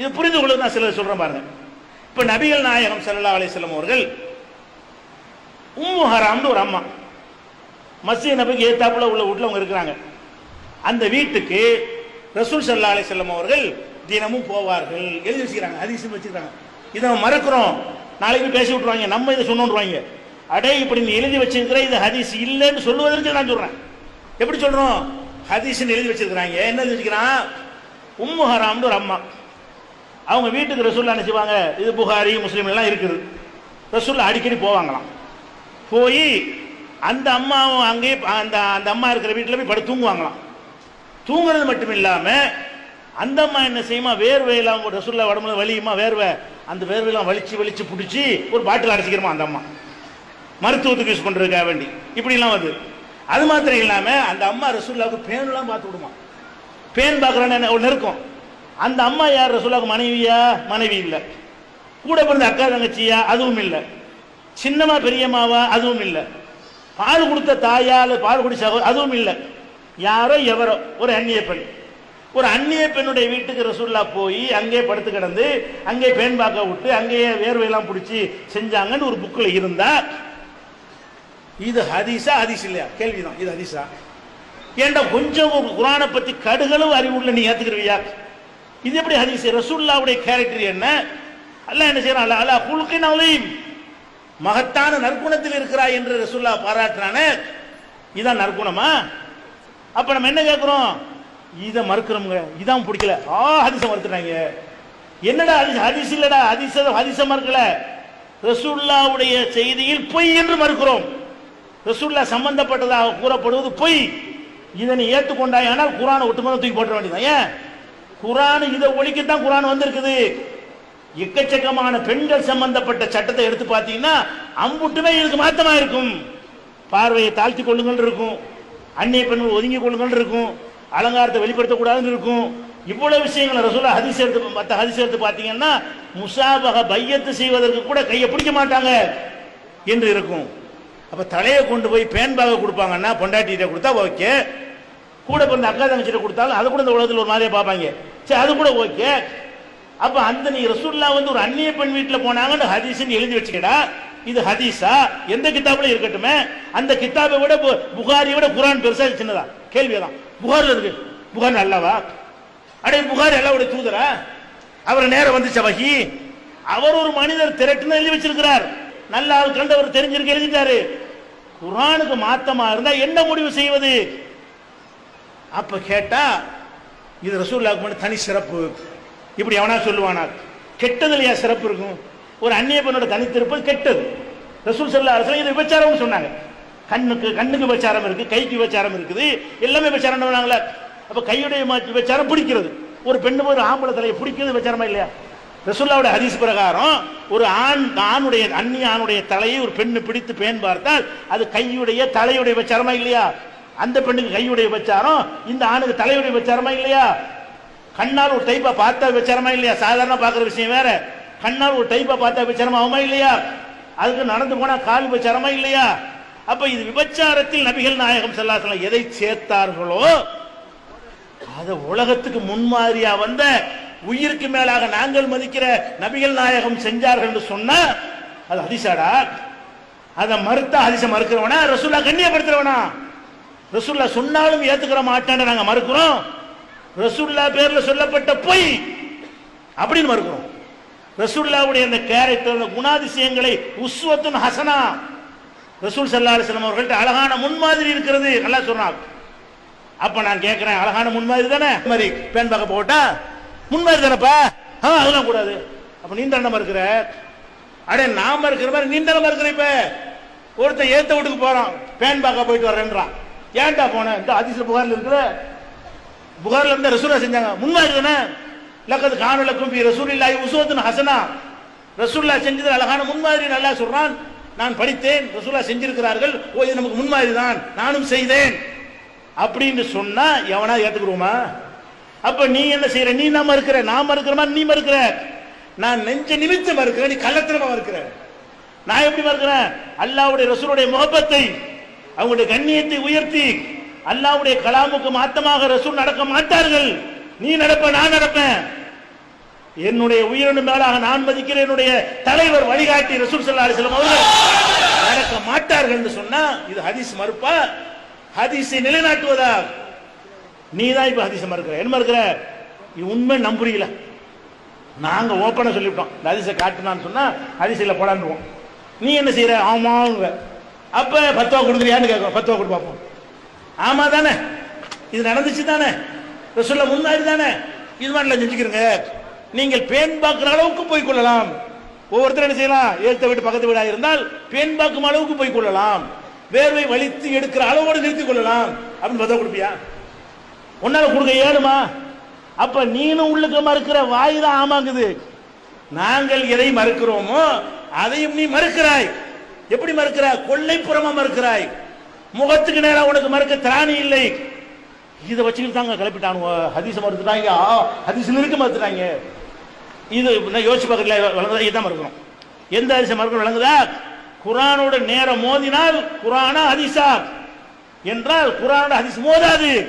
இது புரிந்து கொள்ள நான் சிலர் சொல்றேன் பாருங்க. இப்ப நபிகள் நாயகம் சல்லா அலைஹி வஸல்லம் அவர்கள் உம்மு ஹராம்னு ஒரு அம்மா மஸ்ஜித் நபிக்கு ஏத்தாப்புல உள்ள வீட்டில் அவங்க இருக்கிறாங்க. அந்த வீட்டுக்கு ரசூல் சல்லா அலைஹி வஸல்லம் அவர்கள் தினமும் போவார்கள். எழுதி வச்சுக்கிறாங்க அதிசயம் வச்சுக்கிறாங்க. இதை மறக்கிறோம். நாளைக்கு பேசி விட்டுருவாங்க. நம்ம இதை சொன்னோன்றாங்க அடே இப்படி நீ எழுதி வச்சிருக்கிற இது ஹதீஸ் இல்லைன்னு சொல்லுவதற்கு நான் சொல்றேன். எப்படி சொல்றோம்? ஹதீஸ்னு எழுதி வச்சிருக்கிறாங்க. என்ன எழுதி வச்சுக்கிறான்? உம்மு ஹராம்னு ஒரு அம்மா. அவங்க வீட்டுக்கு ரசூல்லா என்ன செய்வாங்க இது புகாரி முஸ்லீம் எல்லாம் இருக்குது. ரசூல்லா அடிக்கடி போவாங்களாம். போய் அந்த அம்மாவும் அங்கேயே அந்த அந்த அம்மா இருக்கிற வீட்டில் போய் படு தூங்குவாங்களாம். தூங்குறது மட்டும் இல்லாமல் அந்த அம்மா என்ன செய்யுமா? வேர்வையெல்லாம் ரசூல்லா உடம்புல வலியுமா? வேர்வை. அந்த வேர்வையெல்லாம் வலிச்சு வலிச்சு பிடிச்சி ஒரு பாட்டில் அடைச்சிக்கிறோமா அந்த அம்மா. மருத்துவத்துக்கு யூஸ் பண்ணுறதுக்காக வேண்டி. இப்படிலாம் வருது. அது மாத்திரம் இல்லாமல் அந்த அம்மா ரசூல்லாவுக்கு பேனெல்லாம் பார்த்து விடுமா. பேன் பார்க்குறான்னு ஒன்று இருக்கும் அந்த அம்மா யார் ரசூலாக்கு மனைவியா? மனைவி இல்லை. கூட பிறந்த அக்கா தங்கச்சியா? அதுவும் இல்லை. சின்னமா பெரியம்மாவா? அதுவும் இல்லை. பால் கொடுத்த தாயால் பால் குடிச்ச அதுவும் இல்லை. யாரோ எவரோ. ஒரு அந்நிய பெண். ஒரு அந்நிய பெண்ணுடைய வீட்டுக்கு ரசூல்லா போய் அங்கே படுத்து கிடந்து அங்கே பெண் பார்க்க விட்டு அங்கேயே வேர்வையெல்லாம் பிடிச்சி செஞ்சாங்கன்னு ஒரு புக்கில் இருந்தா இது ஹதீஸா ஹதீஸ் இல்லையா? கேள்விதான். இது ஹதீஸா? ஏன்டா கொஞ்சம் ஒரு குரானை பத்தி கடுகளவு அறிவுள்ள நீ ஏத்துக்கிறியா இது எப்படி ஹதீஸ்? ரசூல்லாவுடைய கேரக்டர் என்ன? அல்ல என்ன செய்யறான்? அல்ல அல்ல குல்கின் அலீம். மகத்தான நற்குணத்தில் இருக்கிறாய் என்று ரசூல்லா பாராட்டுறானே. இதான் நற்குணமா? அப்ப நம்ம என்ன கேட்கிறோம் இதை மறுக்கிறோமுங்க இதான் பிடிக்கல. ஆ ஹதீஸை மறுத்துறாங்க என்னடா ஹதீஸ்? ஹதீஸ் இல்லடா. ஹதீஸ ஹதீஸை மறுக்கல. ரசூல்லாவுடைய செய்தியில் பொய் என்று மறுக்கிறோம். ரசூல்லா சம்பந்தப்பட்டதாக கூறப்படுவது பொய். இதனை ஏற்றுக்கொண்டாய் ஆனால் குரானை ஒட்டுமொத்தம் தூக்கி போட்ட வேண்டியதான் ஏன்? குரான் இதை ஒழிக்கத்தான் குரான் வந்திருக்குது. எக்கச்சக்கமான பெண்கள் சம்பந்தப்பட்ட சட்டத்தை எடுத்து பார்த்தீங்கன்னா அம்புட்டுமே இதுக்கு மாத்தமா இருக்கும். பார்வையை தாழ்த்தி கொள்ளுங்கள் இருக்கும். அந்நிய பெண்கள் ஒதுங்கி கொள்ளுங்கள் இருக்கும். அலங்காரத்தை வெளிப்படுத்தக்கூடாதுன்னு இருக்கும். இவ்வளவு விஷயங்களை ரசூலா ஹதிஸ் எடுத்து மற்ற ஹதிஸ் எடுத்து பார்த்தீங்கன்னா முசாபக பையத்து செய்வதற்கு கூட கையை பிடிக்க மாட்டாங்க என்று இருக்கும். அப்ப தலையை கொண்டு போய் பேன்பாக கொடுப்பாங்கன்னா பொண்டாட்டிகிட்ட கொடுத்தா ஓகே. கூட பிறந்த அக்கா தங்கச்சிட்ட கொடுத்தாலும் அது கூட இந்த உலகத்தில் ஒரு மாதிரியா பார்ப்பாங்க. சரி அது கூட ஓகே. அப்போ அந்த நீ ரசூல்லா வந்து ஒரு அந்நிய பெண் வீட்டில் போனாங்கன்னு ஹதீஸ்ன்னு எழுதி வச்சுக்கடா. இது ஹதீஸா? எந்த கிதாப்ல இருக்கட்டுமே? அந்த கித்தாபை விட பு- புகாரியை விட குரான் பெருசா சின்னதா. கேள்விதான் புகார் இருக்கு. புகார் அல்லவா அடே புகார் அல்லாவுடைய தூதரா? அவர் நேரம் வந்துச்சு வகி? அவர் ஒரு மனிதர் திரட்டுன்னு எழுதி வச்சிருக்கிறார். நல்ல ஆள் கண்டவர் தெரிஞ்சிருக்க எழுதிட்டாரு. குரானுக்கு மாத்தமா இருந்தா என்ன முடிவு செய்வது? அப்ப கேட்டா இது ரசூல்லாவுக்கு மட்டும் தனி சிறப்பு. இப்படி எவனா சொல்லுவானா? கெட்டதுல ஏன் சிறப்பு இருக்கும்? ஒரு அந்நிய பெண்ணோட தனித்திருப்பது கெட்டது. ரசூல் சல்லா அரசு இது விபச்சாரம்னு சொன்னாங்க. கண்ணுக்கு கண்ணுக்கு விபச்சாரம் இருக்கு கைக்கு விபச்சாரம் இருக்குது எல்லாமே விபச்சாரம் பண்ணாங்களே அப்ப கையுடைய விபச்சாரம் பிடிக்கிறது. ஒரு பெண்ணு ஒரு ஆம்பளை தலையை பிடிக்கிறது விபச்சாரமா இல்லையா? ரசூல்லாவுடைய ஹதீஸ் பிரகாரம் ஒரு ஆண் ஆணுடைய அந்நிய ஆணுடைய தலையை ஒரு பெண்ணு பிடித்து பேன் பார்த்தால் அது கையுடைய தலையுடைய விபச்சாரமா இல்லையா? அந்த பெண்ணுக்கு கையுடைய விபச்சாரம் இந்த ஆணுக்கு தலையுடைய விபச்சாரமா இல்லையா? கண்ணால் ஒரு டைப்பா பார்த்தா விபச்சாரமா இல்லையா? சாதாரண பார்க்குற விஷயம் வேற. கண்ணால் ஒரு டைப்பா பார்த்தா விபச்சாரமா ஆகுமா இல்லையா? அதுக்கு நடந்து போனா கால் விபச்சாரமா இல்லையா? அப்ப இது விபச்சாரத்தில் நபிகள் நாயகம் ஸல்லல்லாஹு எதை சேர்த்தார்களோ அது உலகத்துக்கு முன்மாதிரியா வந்த உயிருக்கு மேலாக நாங்கள் மதிக்கிற நபிகள் நாயகம் செஞ்சார்கள் என்று சொன்னா அது அதிசாடா அதை மறுத்தா ஹதீஸை மறுக்கிறவனா? ரசூல்லா கண்ணியப்படுத்துறவனா? ரசூல்லா சொன்னாலும் ஏத்துக்கிற மாட்டேன்னு நாங்க மறுக்கிறோம். ரசூல்லா பேர்ல சொல்லப்பட்ட பொய் அப்படின்னு மறுக்கிறோம். ரசூல்லாவுடைய அந்த கேரக்டர் அந்த குணாதிசயங்களை உஸ்வத்துன் ஹசனா. ரசூல் சல்லா அலிஸ்லாம் அவர்கள்ட்ட அழகான முன்மாதிரி இருக்கிறது. நல்லா சொன்னாங்க அப்ப நான் கேட்கிறேன் அழகான முன்மாதிரி தானே? மாதிரி பேன் பார்க்க போட்டா? முன்மாதிரி தானேப்பா? ஆ அதெல்லாம் கூடாது. அப்ப நீ தானே இருக்கிற அடே நாம இருக்கிற மாதிரி நீ தானே இருக்கிற இப்ப? ஒருத்தன் ஏத்த வீட்டுக்கு போறான். பேன் பார்க்க போயிட்டு வரேன்றான் ஏன்டா போன? இந்த அதிசய புகார்ல இருக்கிற புகார்ல இருந்த ரசூலா செஞ்சாங்க. முன்மாதிரி தானே? லக்கது காணலக்கும் பி ரசூலில்லாஹி உஸ்வத்துன் ஹசனா. ரசூல்லா செஞ்சது அழகான முன்மாதிரி நல்லா சொல்றான். நான் படித்தேன். ரசூல்லா செஞ்சிருக்கிறார்கள். ஓ இது நமக்கு முன்மாதிரி தான். நானும் செய்தேன். அப்படின்னு சொன்னா எவனா ஏத்துக்குருவோமா அப்ப நீ என்ன செய்யற நீ நான் மறுக்கிற நான் மறுக்கிறமா மாதிரி நீ மறுக்கிற? நான் நெஞ்ச நிமித்த மறுக்கிறேன் நீ கள்ளத்தனமா மறுக்கிற? நான் எப்படி மறுக்கிறேன்? அல்லாவுடைய ரசூலுடைய முகப்பத்தை அவங்களுடைய கண்ணியத்தை உயர்த்தி அல்லாவுடைய கலாமுக்கு மாத்தமாக ரசூல் நடக்க மாட்டார்கள். நீ நடப்ப நான் நடப்பேன். என்னுடைய உயிரினும் மேலாக நான் மதிக்கிறேன். என்னுடைய தலைவர் வழிகாட்டி ரசூல் ஸல்லல்லாஹு அலைஹி அவர்கள் நடக்க மாட்டார்கள் என்று சொன்னா இது ஹதீஸ் மறுப்பா? ஹதீஸை நிலைநாட்டுவதா? நீ தான் இப்ப ஹதீஸ் மறுக்கிற. என்ன மறுக்கிற? இது உண்மை நம்புறீங்களா? நாங்க ஓப்பனா சொல்லிவிட்டோம். இந்த ஹதீஸை காட்டுனான்னு சொன்னா ஹதீஸில் போடான்னு நீ என்ன செய்யற ஆமாங்க அப்ப பத்துவா கொடுக்குறியான்னு கேட்கும். பத்துவா கொடு பார்ப்போம் ஆமா தானே? இது நடந்துச்சு தானே? ரசூல்ல முன்னாடி தானே? இது மாதிரிலாம் செஞ்சுக்கிறங்க. நீங்கள் பேன் பார்க்குற அளவுக்கு போய் கொள்ளலாம். ஒவ்வொருத்தரும் என்ன செய்யலாம்? ஏத்த வீட்டு பக்கத்து வீடாக இருந்தால் பேன் பார்க்கும் அளவுக்கு போய் கொள்ளலாம். வேர்வை வலித்து எடுக்கிற அளவோடு நிறுத்திக் கொள்ளலாம். அப்படின்னு பத்தா கொடுப்பியா? உன்னால கொடுக்க ஏழுமா அப்ப நீனும் உள்ளுக்கு மறுக்கிற வாய் தான் ஆமாங்குது. நாங்கள் எதை மறுக்கிறோமோ அதையும் நீ மறுக்கிறாய். எப்படி மறுக்கிறாய்? கொள்ளைப்புறமா மறுக்கிறாய். முகத்துக்கு நேரம் உனக்கு மறுக்க திராணி இல்லை. இதை வச்சுக்கிட்டு தாங்க கிளப்பிட்டானுங்க. ஹதீஸ் மறுத்துட்டாங்க. ஆ, ஹதீஸ்ல இருக்கு மறுத்துட்டாங்க. இது நான் யோசிச்சு பார்க்கல வளர்ந்ததா இதுதான் மறுக்கிறோம் எந்த ஹதீஸை மறுக்கணும்? வளர்ந்ததா குரானோட நேரம் மோதினால் குரானா ஹதீஸா. என்றால் குரானோட ஹதீஸ் மோதாது.